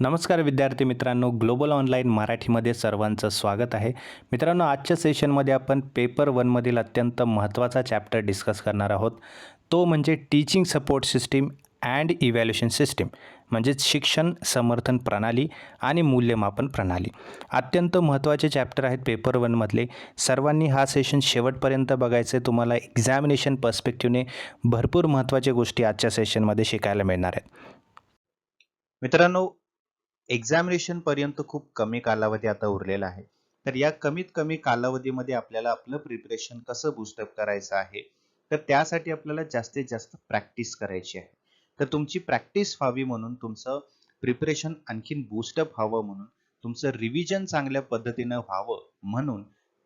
नमस्कार विद्यार्थी मित्रांनो ग्लोबल ऑनलाईन मराठीमध्ये सर्वांचं स्वागत आहे. मित्रांनो आजच्या सेशनमध्ये आपण पेपर वनमधील अत्यंत महत्त्वाचा चॅप्टर डिस्कस करणार आहोत. तो म्हणजे teaching support system and evaluation system म्हणजेच शिक्षण समर्थन प्रणाली आणि मूल्यमापन प्रणाली. अत्यंत महत्त्वाचे चॅप्टर आहेत पेपर वनमधले. सर्वांनी हा सेशन शेवटपर्यंत बघायचं तुम्हाला एक्झामिनेशन पर्स्पेक्टिव्हने भरपूर महत्त्वाच्या गोष्टी आजच्या सेशनमध्ये शिकायला मिळणार आहेत. मित्रांनो एक्झामिनेशन पर्यंत खूप कमी कालावधी आता उरलेला आहे. तर या कमीत कमी कालावधीमध्ये आपल्याला आपलं प्रिपरेशन कसं बुस्टअप करायचं आहे? तर त्यासाठी आपल्याला जास्तीत जास्त प्रॅक्टिस करायची आहे. तर तुमची प्रॅक्टिस व्हावी म्हणून तुमचं प्रिपरेशन आणखीन बूस्टअप व्हावं म्हणून तुमचं रिव्हिजन चांगल्या पद्धतीनं व्हावं म्हणून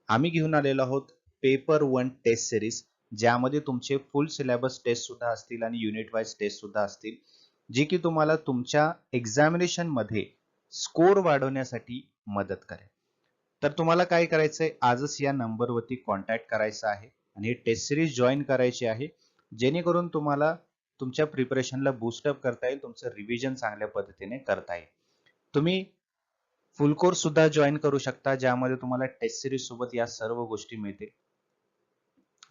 आम्ही घेऊन आलेलो आहोत पेपर वन टेस्ट सिरीज ज्यामध्ये तुमचे फुल सिलेबस टेस्ट सुद्धा असतील आणि युनिट वाईज टेस्ट सुद्धा असतील. जी की तुम्हाला तुमच्या एक्झामिनेशनमध्ये स्कोर वाढवण्यासाठी मदत करेल. तर तुम्हाला काय करायचंय? आजच या नंबरवरती कॉन्टॅक्ट करायचा आहे आणि ही टेस्ट सिरीज जॉईन करायची आहे. जेणेकरून तुम्हाला तुमच्या प्रिपरेशनला बूस्टअप करता येईल तुमचं रिव्हिजन चांगल्या पद्धतीने करता येईल. तुम्ही फुल कोर्स सुद्धा जॉईन करू शकता ज्यामध्ये तुम्हाला टेस्ट सिरीज सोबत या सर्व गोष्टी मिळतील.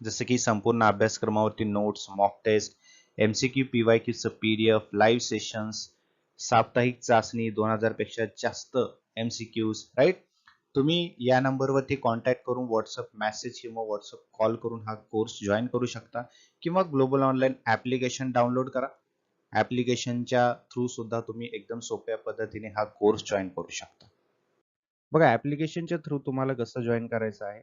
जसं की संपूर्ण अभ्यासक्रमावरती नोट्स मॉक टेस्ट एमसीक्यू च पीडीएफ लाईव्ह सेशन्स साप्ताहिक चाचणी दोन हजारपेक्षा जास्त एमसीक्यूज राईट तुम्ही या नंबरवरती कॉन्टॅक्ट करून व्हॉट्सअप मेसेज किंवा व्हॉट्सअप कॉल करून हा कोर्स जॉईन करू शकता किंवा ग्लोबल ऑनलाईन ऍप्लिकेशन डाउनलोड करा. ऍप्लिकेशनच्या थ्रू सुद्धा तुम्ही एकदम सोप्या पद्धतीने हा कोर्स जॉईन करू शकता. बघा ऍप्लिकेशनच्या थ्रू तुम्हाला कसं जॉईन करायचं आहे?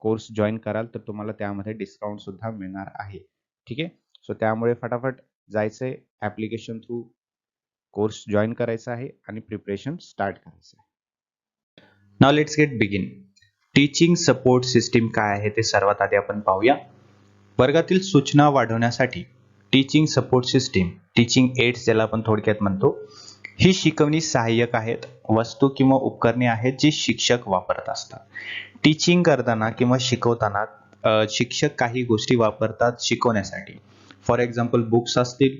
कोर्स जॉईन कराल तर तुम्हाला त्यामध्ये डिस्काउंट सुद्धा मिळणार आहे. ठीक आहे? सो त्यामुळे फटाफट जायचंय ऍप्लिकेशन थ्रू कोर्स जॉईन करायचा आहे आणि प्रिपरेशन स्टार्ट करायचं आहे. Now let's get begin teaching support system काय आहे ते सर्वात आधी आपण पाहूया. वर्गातील सूचना वाढवण्यासाठी teaching support system teaching aids ज्याला आपण थोडक्यात म्हणतो ही शिकवणी सहाय्यक आहेत वस्तू किंवा उपकरणे आहेत जी शिक्षक वापरत असतात. टीचिंग करताना किंवा शिकवताना शिक्षक काही गोष्टी वापरतात शिकवण्यासाठी. फॉर एक्झाम्पल बुक्स असतील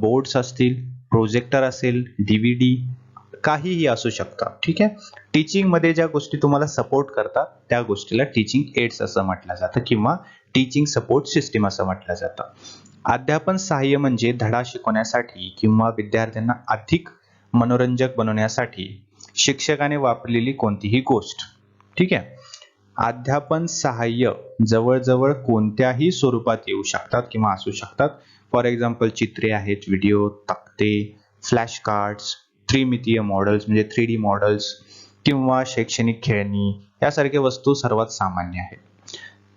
बोर्ड्स असतील प्रोजेक्टर असेल डीव्हीडी काहीही असू शकतात ठीक आहे? टीचिंगमध्ये ज्या गोष्टी तुम्हाला सपोर्ट करतात त्या गोष्टीला टीचिंग एड्स असं म्हटलं जातं किंवा टीचिंग सपोर्ट सिस्टीम असं म्हटलं जातं. अध्यापन सहाय्य म्हणजे धडा शिकवण्यासाठी किंवा विद्यार्थ्यांना अधिक मनोरंजक बनवण्यासाठी शिक्षकाने वापरलेली कोणतीही गोष्ट. ठीक आहे? अध्यापन सहाय्य जवळजवळ कोणत्याही स्वरूपात येऊ शकतात किंवा असू शकतात. फॉर एक्झाम्पल चित्रे आहेत व्हिडिओ तक्ते फ्लॅश कार्ड्स त्रिमितीय मॉडेल्स म्हणजे थ्री डी मॉडेल्स किंवा शैक्षणिक खेळणी यासारख्या वस्तू सर्वात सामान्य आहेत.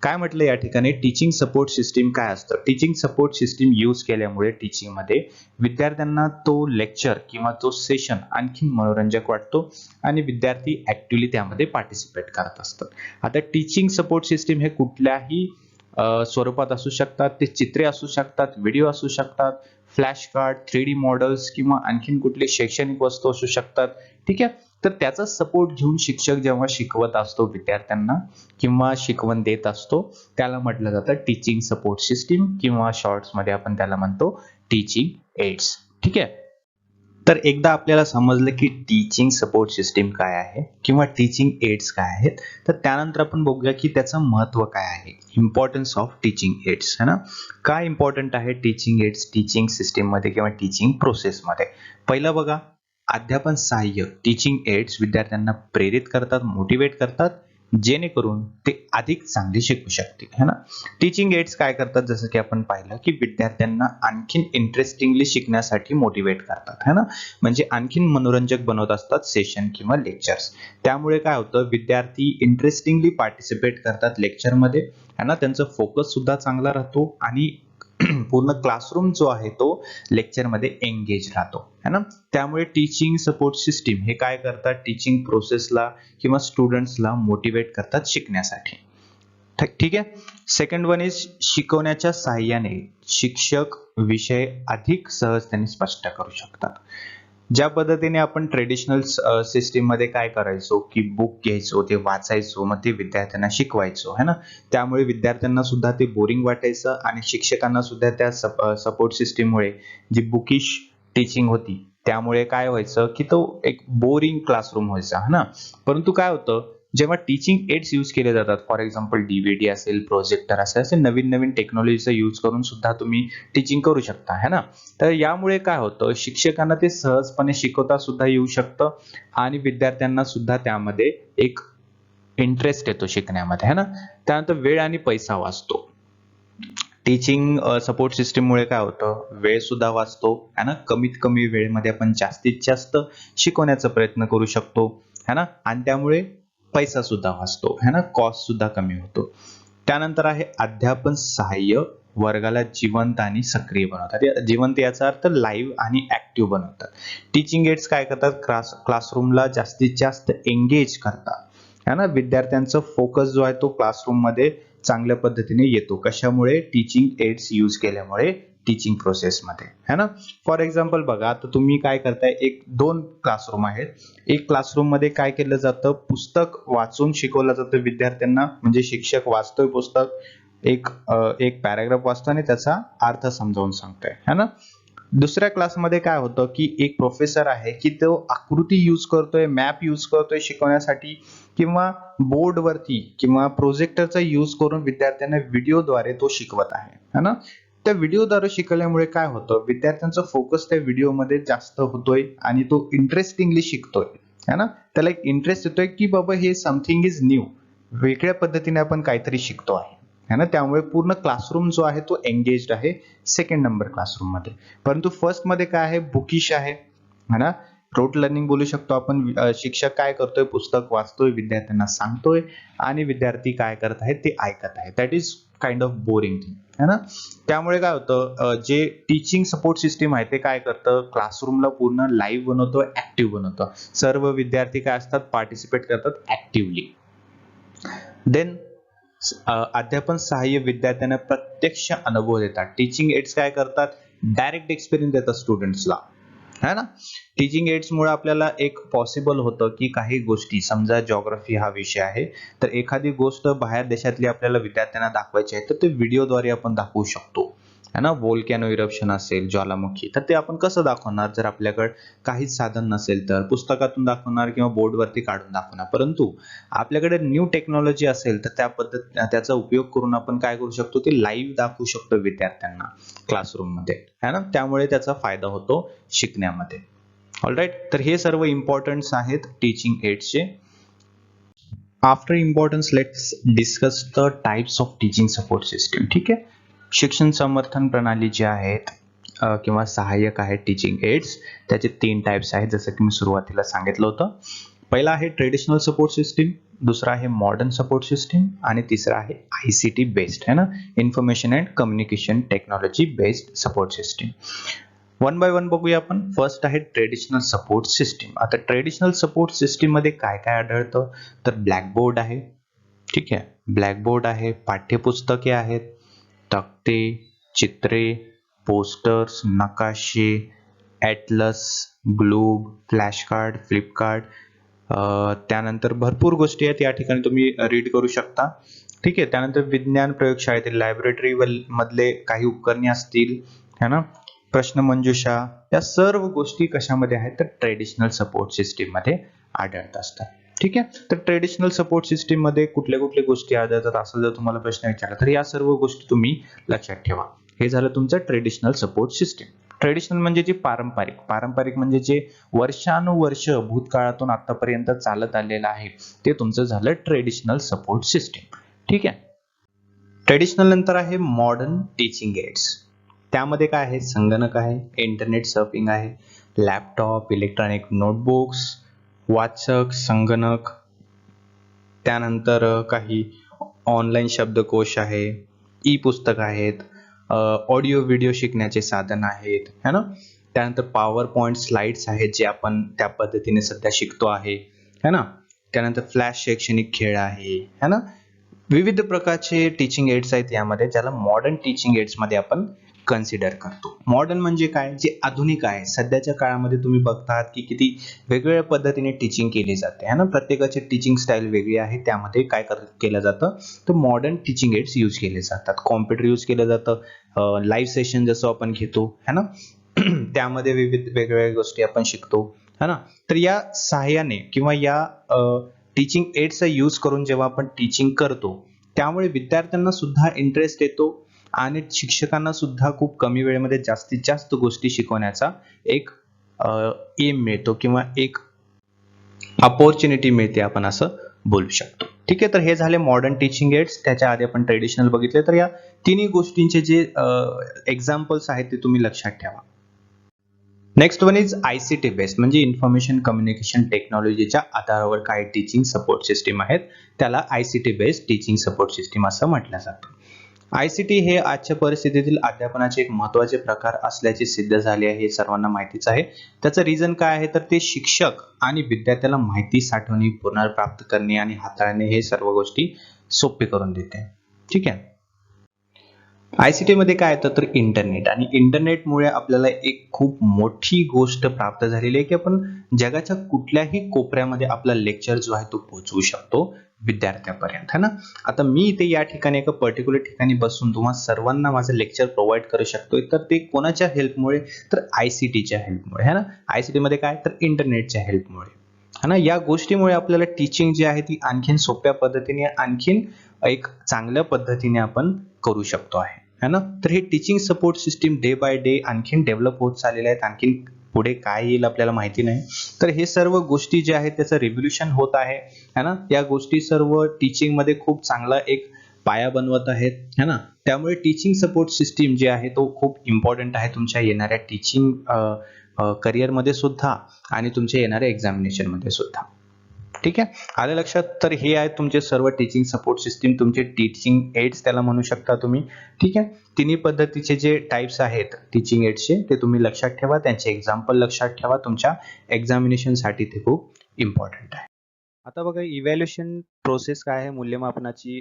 काय म्हटलं या ठिकाणी? टीचिंग सपोर्ट सिस्टीम काय असतं? टीचिंग सपोर्ट सिस्टीम यूज केल्यामुळे टीचिंगमध्ये विद्यार्थ्यांना तो लेक्चर किंवा तो सेशन आणखी मनोरंजक वाटतो आणि विद्यार्थी ऍक्च्युली त्यामध्ये पार्टिसिपेट करत असतात. आता टीचिंग सपोर्ट सिस्टीम हे कुठल्याही स्वरूपात असू शकतात ते चित्रे असू शकतात व्हिडिओ असू शकतात flash card three D models किंवा आणखीन कुठली शैक्षणिक वस्तू असू शकतात. ठीक आहे? तर त्याचा सपोर्ट घेऊन शिक्षक जेव्हा शिकवत असतो विद्यार्थ्यांना किंवा शिकवण देत असतो त्याला म्हटलं जातं टीचिंग सपोर्ट सिस्टीम किंवा शॉर्ट्समध्ये आपण त्याला म्हणतो टीचिंग एड्स ठीक आहे? तर एकदा आपल्याला समजलं की टीचिंग सपोर्ट सिस्टीम काय आहे किंवा टीचिंग एड्स काय आहेत तर त्यानंतर आपण बघूया की त्याचं महत्त्व काय आहे. इम्पॉर्टन्स ऑफ टीचिंग एड्स है ना? काय इम्पॉर्टंट आहे टीचिंग एड्स टीचिंग सिस्टीममध्ये किंवा टीचिंग प्रोसेस मध्ये? पहिलं बघा अध्यापन सहाय्य टीचिंग एड्स विद्यार्थ्यांना प्रेरित करतात मोटिवेट करतात जेणेकरून ते अधिक चांगले शिकू शकतील है ना? टीचिंग एड्स काय करतात? जसं की आपण पाहिलं की विद्यार्थ्यांना आणखीन इंटरेस्टिंगली शिकण्यासाठी मोटिवेट करतात है ना? म्हणजे आणखीन मनोरंजक बनवत असतात सेशन किंवा लेक्चर्स त्यामुळे काय होतं? विद्यार्थी इंटरेस्टिंगली पार्टिसिपेट करतात लेक्चरमध्ये है ना? त्यांचा फोकस सुद्धा चांगला राहतो आणि पूर्ण क्लासरूम जो आहे तो लेक्चरमध्ये एंगेज राहतो. है ना? त्यामुळे टीचिंग सपोर्ट सिस्टीम हे काय करतात? टीचिंग प्रोसेसला किंवा स्टुडंट्सला मोटिवेट करतात शिकण्यासाठी. ठीक- आहे? सेकंड वन इज शिकवण्याच्या साहाय्याने शिक्षक विषय अधिक सहजतेने स्पष्ट करू शकतात. ज्या पद्धतीने आपण ट्रेडिशनल सिस्टीममध्ये काय करायचो की बुक घ्यायचो ते वाचायचो मग ते विद्यार्थ्यांना शिकवायचो है ना? त्यामुळे विद्यार्थ्यांना सुद्धा ते बोरिंग वाटायचं आणि शिक्षकांना सुद्धा त्या सपोर्ट सिस्टीममुळे जी बुकिश टीचिंग होती त्यामुळे काय व्हायचं की तो एक बोरिंग क्लासरूम व्हायचा है ना? परंतु काय होतं जेव्हा टीचिंग एड्स यूज केले जातात फॉर एक्झाम्पल डीव्हीडी असेल प्रोजेक्टर असेल असे नवीन नवीन टेक्नॉलॉजीचा यूज करून सुद्धा तुम्ही टीचिंग करू शकता है ना? तर यामुळे काय होतं शिक्षकांना ते सहजपणे शिकवता सुद्धा येऊ शकतं आणि विद्यार्थ्यांना सुद्धा त्यामध्ये एक इंटरेस्ट येतो शिकण्यामध्ये है ना? त्यानंतर वेळ आणि पैसा वाचतो. टीचिंग सपोर्ट सिस्टीममुळे काय होतं वेळ सुद्धा वाचतो है ना? कमीत कमी वेळेमध्ये आपण जास्तीत जास्त शिकवण्याचा प्रयत्न करू शकतो है ना? आणि त्यामुळे पैसा सुद्धा वाचतो है ना? कॉस्ट सुद्धा कमी होतो. त्यानंतर आहे अध्यापन सहाय्य वर्गाला जिवंत आणि सक्रिय बनवतात. जिवंत याचा अर्थ लाईव्ह आणि ऍक्टिव्ह बनवतात. टीचिंग एड्स काय करतात? क्लास क्लासरूमला जास्तीत जास्त एंगेज करतात. है ना? विद्यार्थ्यांचा फोकस जो आहे तो क्लासरूममध्ये चांगल्या पद्धतीने येतो. कशामुळे? टीचिंग एड्स यूज केल्यामुळे टीचिंग प्रोसेसमध्ये है ना? फॉर एक्झाम्पल बघा आता तुम्ही काय करताय एक दोन क्लासरूम आहेत. एक क्लासरूममध्ये काय केलं जातं? पुस्तक वाचून शिकवलं जातं विद्यार्थ्यांना म्हणजे शिक्षक वाचतोय पुस्तक एक एक पॅराग्राफ वाचतो आणि त्याचा अर्थ समजावून सांगतोय है ना? दुसऱ्या क्लासमध्ये काय होतं की एक प्रोफेसर आहे की तो आकृती यूज करतोय मॅप यूज करतोय शिकवण्यासाठी किंवा बोर्डवरती किंवा प्रोजेक्टरचा यूज करून विद्यार्थ्यांना व्हिडिओद्वारे तो शिकवत आहे है ना? त्या व्हिडिओद्वारे शिकल्यामुळे काय होतं? विद्यार्थ्यांचा फोकस त्या व्हिडिओमध्ये जास्त होतोय आणि तो इंटरेस्टिंगली शिकतोय. है ना? त्याला एक इंटरेस्ट येतोय की बाबा हे समथिंग इज न्यू वेगळ्या पद्धतीने आपण काहीतरी शिकतो आहे. है ना? त्यामुळे पूर्ण क्लासरूम जो आहे तो एंगेज आहे सेकंड नंबर क्लासरूममध्ये. परंतु फर्स्टमध्ये काय आहे? बुकिश आहे. है ना? रोट लर्निंग बोलू शकतो आपण. शिक्षक काय करतोय? पुस्तक वाचतोय विद्यार्थ्यांना सांगतोय आणि विद्यार्थी काय करत आहेत ते ऐकत आहे that is kind of boring thing है ना? त्यामुळे काय होतं जे टीचिंग सपोर्ट सिस्टीम आहे ते काय करतं? क्लासरूमला पूर्ण लाईव्ह बनवतं ऍक्टिव्ह बनवतं. सर्व विद्यार्थी काय असतात? पार्टिसिपेट करतात ऍक्टिव्हली देन अध्यापन सहाय्य विद्यार्थ्यांना प्रत्यक्ष अनुभव देतात. टीचिंग एड्स काय करतात? डायरेक्ट एक्सपिरियन्स देतात स्टुडंट्सला है ना? टीचिंग एड्स मुळे आपल्याला एक पॉसिबल होतं की काही गोष्टी समजा जॉग्राफी हा विषय आहे तर एखादी गोष्ट बाहेर देशातली आपल्याला विद्यार्थ्यांना दाखवायची आहे तर ते व्हिडिओद्वारे आपण दाखवू शकतो. है ना? वोल्कॅनो इरप्शन असेल ज्वालामुखी. तर ते आपण कसं दाखवणार? जर आपल्याकडे काहीच साधन नसेल तर पुस्तकातून दाखवणार किंवा बोर्डवरती काढून दाखवणार. परंतु आपल्याकडे न्यू टेक्नॉलॉजी असेल तर त्या पद्धत त्याचा उपयोग करून आपण काय करू शकतो? ते लाईव्ह दाखवू शकतो विद्यार्थ्यांना क्लासरूममध्ये. है ना? त्यामुळे त्याचा फायदा होतो शिकण्यामध्ये. ऑलराईट तर हे सर्व इम्पॉर्टन्स आहेत teaching एड्सचे after importance let's discuss the types of teaching support system ठीक आहे? शिक्षण समर्थन प्रणाली जी आहेत किंवा सहाय्यक आहेत टीचिंग एड्स त्याचे तीन टाइप्स आहेत जसं की मी सुरुवातीला सांगितलं होतं. पहिला आहे ट्रेडिशनल सपोर्ट सिस्टीम दुसरा आहे मॉडर्न सपोर्ट सिस्टीम आणि तिसरा आहे आय सी टी बेस्ड है ना? Information and communication technology based support system one by one बघूया आपण. फर्स्ट आहे ट्रेडिशनल सपोर्ट सिस्टीम आता ट्रेडिशनल सपोर्ट सिस्टीममध्ये काय काय आढळतं? तर ब्लॅकबोर्ड आहे. ठीक आहे. ब्लॅकबोर्ड आहे पाठ्यपुस्तके आहेत तक्ते चित्रे पोस्टर्स नकाशे atlas globe flash card flip chart त्यानंतर भरपूर गोष्टी आहेत. या ठिकाणी तुम्ही रीड करू शकता. ठीक आहे. त्यानंतर विज्ञान प्रयोगशाळेतील लायब्ररी मधले काही उपकरणे असतील है ना? प्रश्नमंजुषा या सर्व गोष्टी कशामध्ये आहेत? तर ट्रेडिशनल सपोर्ट सिस्टीममध्ये आढळत असतात. ठीक आहे? तर ट्रेडिशनल सपोर्ट सिस्टीममध्ये कुठल्या कुठल्या गोष्टी आढळतात असं जर तुम्हाला प्रश्न विचारला तर या सर्व गोष्टी तुम्ही लक्षात ठेवा. हे झालं तुमचं ट्रेडिशनल सपोर्ट सिस्टीम ट्रेडिशनल म्हणजे जे पारंपरिक पारंपरिक म्हणजे जे वर्षानुवर्ष भूतकाळातून आतापर्यंत चालत आलेलं आहे ते तुमचं झालं ट्रेडिशनल सपोर्ट सिस्टीम ठीक आहे? ट्रेडिशनल नंतर आहे मॉडर्न टीचिंग एड्स त्यामध्ये काय आहे? संगणक आहे इंटरनेट सर्फिंग आहे लॅपटॉप इलेक्ट्रॉनिक नोटबुक्स वाचक संगणक त्यानंतर काही ऑनलाईन शब्दकोश आहे ई पुस्तक आहेत ऑडिओ व्हिडिओ शिकण्याचे साधन आहेत है ना? त्यानंतर पॉवर पॉईंट स्लाइड्स आहेत जे आपण त्या पद्धतीने सध्या शिकतो आहे है ना? त्यानंतर फ्लॅश शैक्षणिक खेळ आहे है ना? विविध प्रकारचे टीचिंग एड्स आहेत यामध्ये ज्याला मॉडर्न टीचिंग एड्समध्ये आपण कन्सिडर करतो. मॉडर्न म्हणजे काय? जे आधुनिक आहे सध्याच्या काळामध्ये तुम्ही बघतात की किती वेगवेगळ्या पद्धतीने टीचिंग केली जाते. है ना? प्रत्येकाची टीचिंग स्टाईल वेगळी आहे त्यामध्ये काय कर केलं जातं? तर मॉडर्न टीचिंग एड्स यूज केले जातात. कॉम्प्युटर यूज केलं जातं. लाईव्ह सेशन जसं आपण घेतो है ना? त्यामध्ये विविध वेगवेगळ्या गोष्टी आपण शिकतो है ना? तर या सहाय्याने किंवा या टीचिंग एड्सचा यूज करून जेव्हा आपण टीचिंग करतो त्यामुळे विद्यार्थ्यांना सुद्धा इंटरेस्ट येतो आणि शिक्षकांना सुद्धा खूप कमी वेळेमध्ये जास्तीत जास्त गोष्टी शिकवण्याचा एक एम मिळतो किंवा एक अपॉर्च्युनिटी मिळते आपण असं बोलू शकतो. ठीक आहे तर हे झाले मॉडर्न टीचिंग एड्स त्याच्या आधी आपण ट्रेडिशनल बघितले. तर या तिन्ही गोष्टींचे जे एक्झाम्पल्स आहेत ते तुम्ही लक्षात ठेवा. Next one is I C T based म्हणजे इन्फॉर्मेशन कम्युनिकेशन टेक्नॉलॉजीच्या आधारावर काही टीचिंग सपोर्ट सिस्टीम आहेत. त्याला I C T based teaching support system असं म्हटलं जातं. आय सी टी हे आजच्या परिस्थितीतील अध्यापनाचे एक महत्त्वाचे प्रकार असल्याचे सिद्ध झाले आहे हे सर्वांना माहितीच आहे. त्याचं रिझन काय आहे? तर ते शिक्षक आणि विद्यार्थ्याला माहिती साठवणे पुनर्प्राप्त करणे आणि हाताळणे हे सर्व गोष्टी सोपे करून देते. ठीक आहे? आयसीटी मध्ये काय येतं तर इंटरनेट आणि इंटरनेटमुळे आपल्याला एक खूप मोठी गोष्ट प्राप्त झालेली आहे की आपण जगाच्या कुठल्याही कोपऱ्यामध्ये आपला लेक्चर जो आहे तो पोहोचवू शकतो विद्यार्थ्यापर्यंत है ना? आता मी इथे या ठिकाणी एका पर्टिक्युलर ठिकाणी बसून तुम्हाला सर्वांना माझं लेक्चर प्रोव्हाइड करू शकतोय तर ते कोणाच्या हेल्पमुळे तर आयसीटीच्या हेल्पमुळे है ना? आयसीटी मध्ये काय? तर इंटरनेटच्या हेल्पमुळे है ना? या गोष्टीमुळे आपल्याला टीचिंग जी आहे ती आणखीन सोप्या पद्धतीने आणखीन एक चांगल्या पद्धतीने आपण करू शकतो आहे. है ना? तर हे teaching support system day by day आणखीन डेव्हलप होत चाललेले आहेत. आणखीन पुढे काय येईल आपल्याला माहिती नाही. तर हे सर्व गोष्टी जे आहेत त्याचं रिव्होल्युशन होत आहे. है ना? या गोष्टी सर्व टीचिंगमध्ये खूप चांगला एक पाया बनवत आहेत. है ना? त्यामुळे टीचिंग सपोर्ट सिस्टीम जे आहे तो खूप इम्पॉर्टंट आहे तुमच्या येणाऱ्या टीचिंग करिअरमध्ये सुद्धा आणि तुमच्या येणाऱ्या एक्झामिनेशनमध्ये सुद्धा. ठीक आहे? आले लक्षात? तर हे आहेत तुमचे सर्व टीचिंग सपोर्ट सिस्टीम तुमचे टीचिंग एड्स त्याला म्हणू शकता तुम्ही. ठीक आहे? तिन्ही पद्धतीचे जे टाइप्स आहेत टीचिंग एड्सचे ते तुम्ही लक्षात ठेवा. त्यांचे एक्झाम्पल लक्षात ठेवा. तुमच्या एक्झामिनेशनसाठी ते खूप इम्पॉर्टंट आहे. आता बघा इव्हॅल्युएशन प्रोसेस काय आहे? मूल्यमापनाची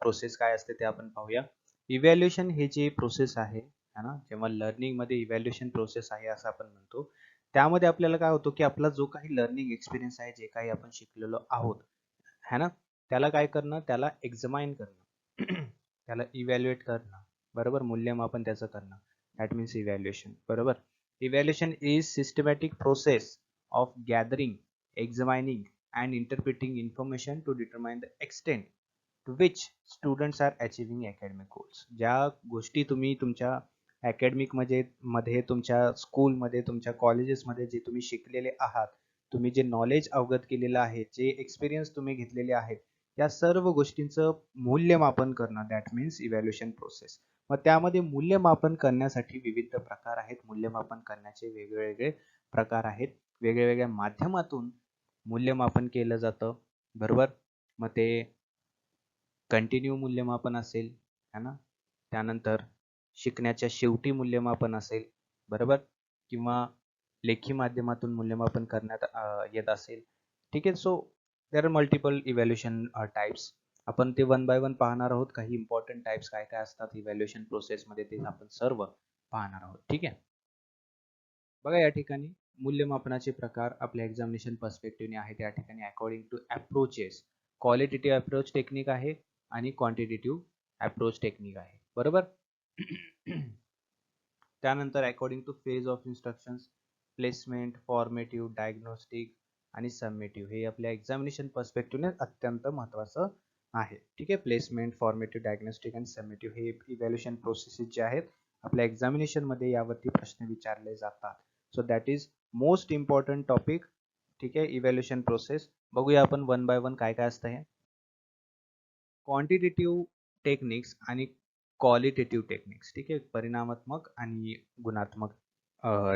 प्रोसेस काय असते ते आपण पाहूया. इव्हॅल्युएशन हे जे प्रोसेस आहे है ना? जेव्हा लर्निंगमध्ये इव्हॅल्युएशन प्रोसेस आहे असं आपण म्हणतो त्यामध्ये आपल्याला काय होतं की आपला जो काही लर्निंग एक्सपिरियन्स आहे जे काही आपण शिकलेलो आहोत है ना? त्याला काय करणं? त्याला एक्झामाइन करणं. त्याला इव्हॅल्युएट करणं. बरोबर? मूल्यमापन त्याचं करणं. दॅट मीन्स इव्हॅल्युएशन बरोबर? Evaluation is systematic process of gathering examining and interpreting information to determine the extent to which students are achieving academic goals ज्या गोष्टी तुम्ही तुमच्या अकॅडमिकमध्ये मध्ये तुमच्या स्कूलमध्ये तुमच्या कॉलेजेसमध्ये जे तुम्ही शिकलेले आहात तुम्ही जे नॉलेज अवगत केलेलं आहे जे एक्सपिरियन्स तुम्ही घेतलेले आहेत या सर्व गोष्टींचं मूल्यमापन करणं दॅट मीन्स इव्हॅल्युएशन प्रोसेस मग त्यामध्ये मूल्यमापन करण्यासाठी विविध प्रकार आहेत. मूल्यमापन करण्याचे वेगवेगळे प्रकार आहेत. वेगळ्या वेगळ्या माध्यमातून मूल्यमापन केलं जातं. बरोबर? मग ते कंटिन्यू मूल्यमापन असेल है ना? त्यानंतर शिकण्याच्या शेवटी मूल्यमापन असेल बरोबर? किंवा लेखी माध्यमातून मूल्यमापन करण्यात येत असेल. ठीक आहे? So there are multiple evaluation types आपण ते वन बाय वन पाहणार आहोत. काही इम्पॉर्टंट टाइप्स काय काय असतात इव्हॅल्युएशन प्रोसेसमध्ये ते आपण सर्व पाहणार आहोत. ठीक आहे? बघा या ठिकाणी मूल्यमापनाचे प्रकार आपल्या एक्झामिनेशन पर्स्पेक्टिव्हने आहेत. या ठिकाणी according to approaches qualitative approach technique आहे आणि क्वांटिटेटिव्ह अप्रोच टेक्निक आहे. बरोबर? त्यानंतर according to phase of instructions placement formative diagnostic आणि सबमेटिव्ह हे आपल्या एक्झामिनेशन पर्स्पेक्टिव्हने अत्यंत महत्त्वाचं आहे. ठीक आहे? प्लेसमेंट फॉर्मेटिव्ह डायग्नोस्टिक आणि सबमेटिव्ह हे इव्हॅल्युएशन प्रोसेसेस जे आहेत आपल्या एक्झामिनेशनमध्ये यावरती प्रश्न विचारले जातात. So that is most important topic ठीक आहे? इव्हॅल्युएशन प्रोसेस बघूया आपण वन बाय वन काय काय असतं हे. क्वांटिटेटिव्ह टेक्निक्स आणि क्वालिटेटिव्ह टेक्निक्स ठीक आहे? परिणामात्मक आणि गुणात्मक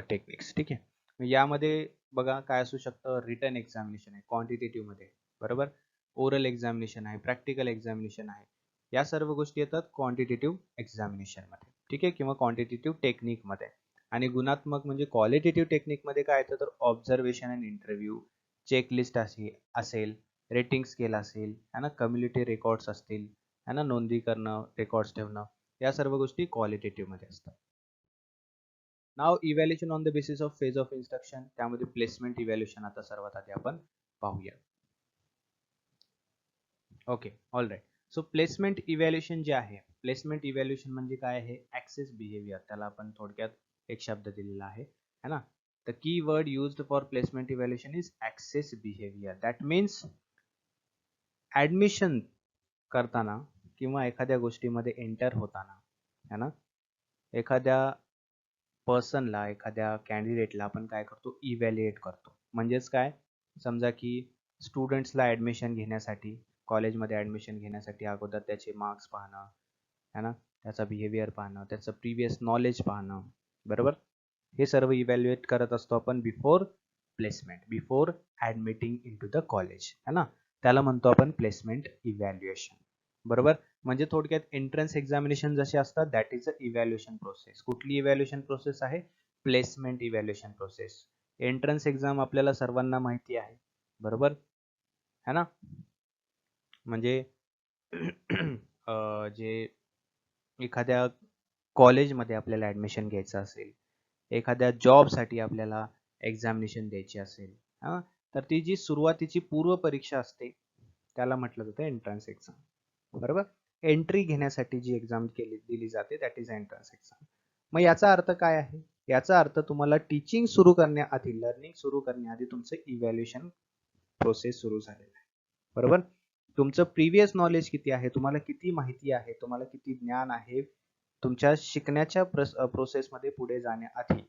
टेक्निक्स ठीक आहे? यामध्ये बघा काय असू शकतं. रिटर्न एक्झामिनेशन आहे क्वांटिटेटिव्हमध्ये बरोबर? ओरल एक्झामिनेशन आहे प्रॅक्टिकल एक्झामिनेशन आहे. या सर्व गोष्टी येतात क्वांटिटेटिव्ह एक्झामिनेशनमध्ये ठीक आहे? किंवा क्वांटिटेटिव्ह टेक्निकमध्ये आणि गुणात्मक म्हणजे क्वालिटेटिव्ह टेक्निकमध्ये काय येतं? तर ऑब्झर्वेशन अँड इंटरव्ह्यू चेकलिस्ट असे असेल रेटिंग स्केल असेल है ना? कम्युनिटी रेकॉर्ड्स असतील है ना? नोंदी करणं रेकॉर्ड्स ठेवणं या सर्व गोष्टी क्वालिटेटिव्हमध्ये असतात. Now evaluation on the basis of phase of instruction त्यामध्ये प्लेसमेंट इव्हॅल्युएशन आता सर्वात आधी आपण पाहूया. Okay all right so placement evaluation जे आहे प्लेसमेंट इव्हॅल्युएशन म्हणजे काय आहे? ऍक्सेस बिहेवियर त्याला आपण थोडक्यात एक शब्द दिलेला आहे है ना? The key word used for placement evaluation is assess behaviour that means admission करताना किंवा एखाद्या गोष्टीमध्ये एंटर होताना है ना? एखाद्या पर्सनला एखाद्या कॅन्डिडेटला आपण काय करतो? इव्हॅल्युएट करतो. म्हणजेच काय? समजा की स्टुडंट्सला ऍडमिशन घेण्यासाठी कॉलेजमध्ये ऍडमिशन घेण्यासाठी अगोदर त्याचे मार्क्स पाहणं है ना? त्याचा बिहेवियर पाहणं त्याचं प्रिव्हियस नॉलेज पाहणं बरोबर? हे सर्व इव्हॅल्युएट करत असतो आपण before placement before admitting in to the college है ना? त्याला म्हणतो आपण प्लेसमेंट इव्हॅल्युएशन बरोबर? म्हणजे थोडक्यात एंट्रन्स एक्झामिनेशन जसे असतात that is a evaluation process कुठली इव्हॅल्युएशन प्रोसेस आहे? Placement evaluation process entrance exam आपल्याला सर्वांना माहिती आहे. बरोबर? है ना? म्हणजे जे एखाद्या कॉलेजमध्ये आपल्याला ऍडमिशन घ्यायचं असेल एखाद्या जॉबसाठी आपल्याला एक्झामिनेशन द्यायची असेल हां? तर ती जी सुरुवातीची पूर्व परीक्षा असते त्याला म्हटलं जातं एंट्रन्स एक्झाम बरोबर? एंट्री घेण्यासाठी जी एक्झाम केली दिली जाते दॅट इज एंट्रन्स एक्झाम मग याचा अर्थ काय आहे? याचा अर्थ तुम्हाला टीचिंग सुरू करण्याआधी लर्निंग सुरू करण्याआधी तुमचं इव्हॅल्युएशन प्रोसेस सुरू झालेलं आहे. बरोबर? तुमचं प्रिव्हियस नॉलेज किती आहे? तुम्हाला किती माहिती आहे? तुम्हाला किती ज्ञान आहे? तुमच्या शिकण्याच्या प्रोसेसमध्ये पुढे जाण्याआधी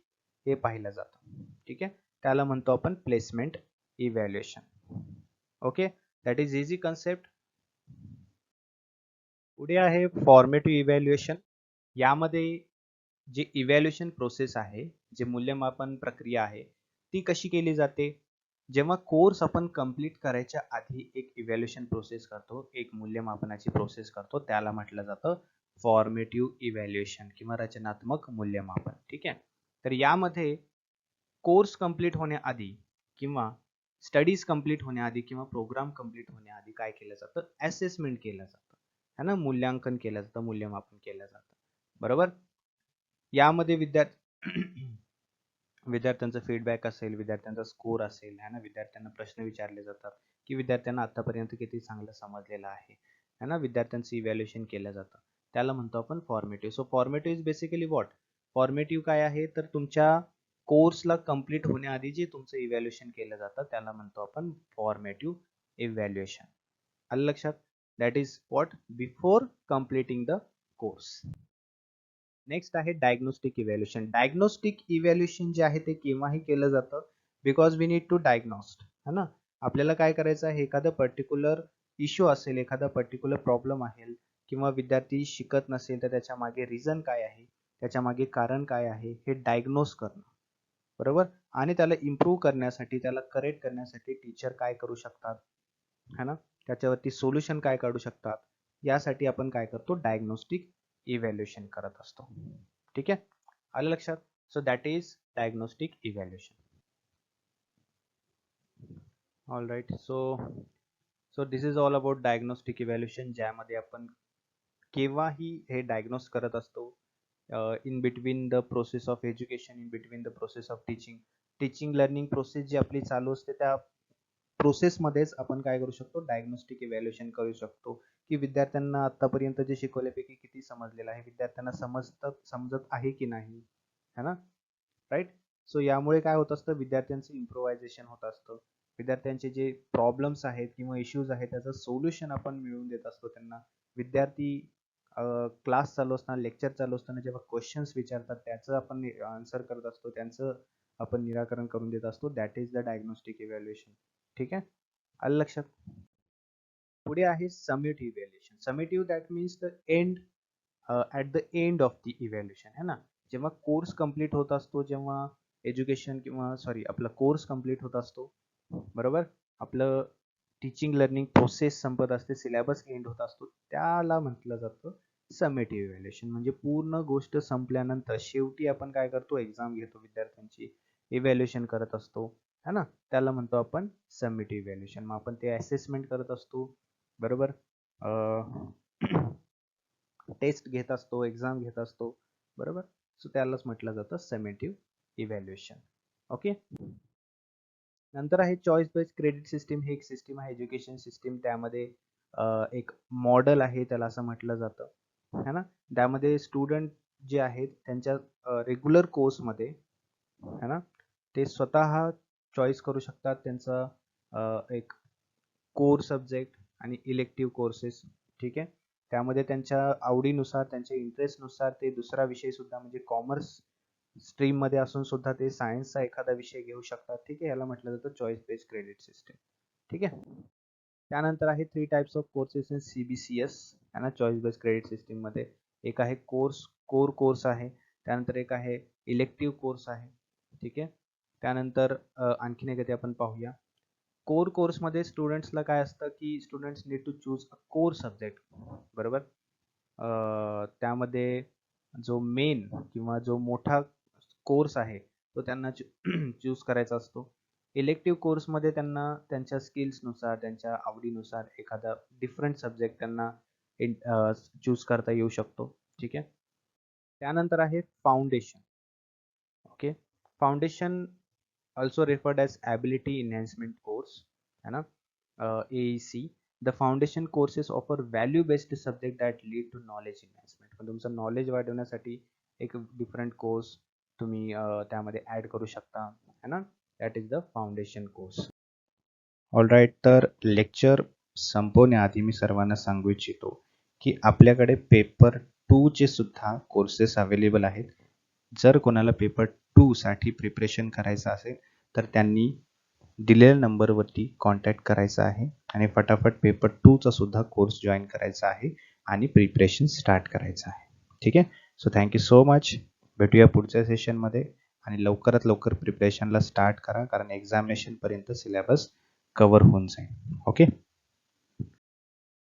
हे पाहिलं जातं. ठीक आहे? त्याला म्हणतो आपण placement evaluation okay that is easy concept पुढे आहे फॉर्मेटिव्ह इव्हॅल्युएशन यामध्ये जे इव्हॅल्युएशन प्रोसेस आहे जे मूल्यमापन प्रक्रिया आहे ती कशी केली जाते? जेव्हा कोर्स आपण कंप्लीट करायच्या आधी एक इव्हॅल्युएशन प्रोसेस करतो एक मूल्यमापनाची प्रोसेस करतो त्याला म्हटलं जातं फॉर्मेटिव्ह इव्हॅल्युएशन किंवा रचनात्मक मूल्यमापन. ठीक आहे? तर यामध्ये कोर्स कंप्लीट होण्याआधी किंवा स्टडीज कंप्लीट होण्याआधी किंवा प्रोग्राम कंप्लीट होण्याआधी काय केलं जातं? असेसमेंट केलं जातं. है ना? मूल्यांकन केलं जातं मूल्यमापन केलं जातं. बरोबर? यामध्ये विद्यार्थी विद्यार्थ्यांचा फीडबॅक असेल विद्यार्थ्यांचा स्कोर असेल है ना? विद्यार्थ्यांना प्रश्न विचारले जातात की विद्यार्थ्यांना आतापर्यंत किती चांगलं समजलेलं आहे? है ना? विद्यार्थ्यांचं इव्हॅल्युएशन केलं जातं. त्याला म्हणतो आपण formative so formative is basically what formative काय आहे? तर तुमच्या कोर्सला कंप्लीट होण्याआधी जे तुमचं इव्हॅल्युएशन केलं जातं त्याला म्हणतो आपण फॉर्मेटिव्ह इव्हॅल्युएशन आलं लक्षात? That is what before completing the course next आहे डायग्नोस्टिक इव्हॅल्युशन डायग्नोस्टिक इव्हॅल्युशन जे आहे ते केव्हाही केलं जातं? Because we need to diagnose है ना? आपल्याला काय करायचं आहे? एखादं पर्टिक्युलर इश्यू असेल एखादा पर्टिक्युलर प्रॉब्लेम असेल किंवा विद्यार्थी शिकत नसेल तर त्याच्यामागे रिझन काय आहे? त्याच्यामागे कारण काय आहे? हे डायग्नोज करणं. बरोबर? आणि त्याला इम्प्रूव्ह करण्यासाठी त्याला करेक्ट करण्यासाठी टीचर काय करू शकतात? है ना? त्याच्यावरती सोल्युशन काय काढू शकतात? यासाठी आपण काय करतो? डायग्नोस्टिक इव्हॅल्युएशन करत असतो. ठीक आहे? आलं लक्षात? So that is diagnostic evaluation all right so so this is all about diagnostic evaluation ज्यामध्ये आपण केव्हाही हे डायग्नोस करत असतो in between the process of education in between the process of teaching teaching learning process जी आपली चालू असते त्या प्रोसेसमध्येच आपण काय करू शकतो? डायग्नोस्टिक इव्हॅल्युएशन करू शकतो. की विद्यार्थ्यांना आतापर्यंत जे शिकवल्यापैकी किती समजलेलं आहे? विद्यार्थ्यांना समजत समजत आहे की नाही? है ना? राईट सो यामुळे काय होत असतं? विद्यार्थ्यांचं इम्प्रोव्हायझेशन होत असतं. विद्यार्थ्यांचे जे प्रॉब्लेम्स आहेत किंवा इश्यूज आहेत त्याचं सोल्युशन आपण मिळवून देत असतो त्यांना. विद्यार्थी क्लास चालू असताना लेक्चर चालू असताना जेव्हा क्वेश्चन्स विचारतात त्याचं आपण आन्सर करत असतो. त्यांचं आपण निराकरण करून देत असतो. That is the diagnostic evaluation ठीक आहे? आलं लक्षात? पुढे आहे summative evaluation summative that means the end at the end of the evaluation है ना? जेव्हा कोर्स कंप्लीट होत असतो जेव्हा एज्युकेशन किंवा सॉरी आपला कोर्स कंप्लीट होत असतो बरोबर? आपलं टीचिंग लर्निंग प्रोसेस संपत असते सिलेबस एंड होत असतो त्याला म्हटलं जातं समेटिव्ह इव्हॅल्युएशन म्हणजे पूर्ण गोष्ट संपल्यानंतर शेवटी आपण काय करतो? एक्झाम घेतो विद्यार्थ्यांची. इव्हॅल्युएशन करत असतो है ना? त्याला म्हणतो आपण सबमिट इव्हॅल्युएशन मग आपण ते असेसमेंट करत असतो बरोबर? टेस्ट घेत असतो एक्झाम घेत असतो बरोबर? सो त्यालाच म्हटलं जातं समेटिव्ह इव्हॅल्युएशन ओके नंतर आहे चॉईस बेस्ड क्रेडिट सिस्टीम हे एक सिस्टीम आहे एज्युकेशन सिस्टीम त्यामध्ये एक मॉडेल आहे त्याला असं म्हटलं जातं. है ना? त्यामध्ये स्टुडंट जे आहेत त्यांच्या रेग्युलर कोर्समध्ये है ना? ते स्वतः चॉईस करू शकतात त्यांचा एक कोर सब्जेक्ट आणि इलेक्टिव्ह कोर्सेस ठीक आहे? त्यामध्ये त्यांच्या आवडीनुसार त्यांच्या इंटरेस्टनुसार ते दुसरा विषय सुद्धा म्हणजे कॉमर्स स्ट्रीममध्ये असून सुद्धा ते सायन्सचा एखादा विषय घेऊ शकतात ठीक आहे? याला म्हटलं जातं चॉईस बेस्ड क्रेडिट सिस्टीम ठीक आहे? त्यानंतर आहे three types of courses in CBCS आहे ना चॉईस बेस्ड क्रेडिट सिस्टीममध्ये एक आहे कोर्स कोर कोर्स आहे. त्यानंतर एक आहे इलेक्टिव्ह कोर्स आहे ठीक आहे? त्यानंतर आणखीन एक ते आपण पाहूया. कोर कोर्समध्ये स्टुडंट्सला काय असतं की students need to choose a core subject बरोबर? त्यामध्ये जो मेन किंवा जो मोठा कोर्स आहे तो त्यांना चूज करायचा असतो. इलेक्टिव्ह कोर्समध्ये त्यांना त्यांच्या स्किल्सनुसार त्यांच्या आवडीनुसार एखादा डिफरंट सब्जेक्ट त्यांना चूज करता येऊ शकतो. ठीक आहे? त्यानंतर आहे foundation okay? Foundation also referred as ability enhancement course है ना? A C the foundation courses offer value based subject that lead to knowledge enhancement. पण तुमचं नॉलेज वाढवण्यासाठी एक डिफरंट कोर्स तुम्ही uh, त्यामध्ये ॲड करू शकता है ना? That is the foundation course all right तर लेक्चर संपवण्याआधी मी सर्वांना सांगू इच्छितो की आपल्याकडे पेपर टूचे सुद्धा कोर्सेस अवेलेबल आहेत. जर कोणाला पेपर टूसाठी प्रिपरेशन करायचं असेल तर त्यांनी दिलेल्या नंबरवरती कॉन्टॅक्ट करायचा आहे आणि फटाफट पेपर टूचा सुद्धा कोर्स जॉईन करायचा आहे आणि प्रिपरेशन स्टार्ट करायचं आहे. ठीक आहे? सो थँक्यू सो मच भेटूया पुढच्या सेशनमध्ये आणि लवकरात लवकर प्रिपरेशनला स्टार्ट करा कारण एक्झामिनेशनपर्यंत सिलेबस कवर होऊन जाईल. ओके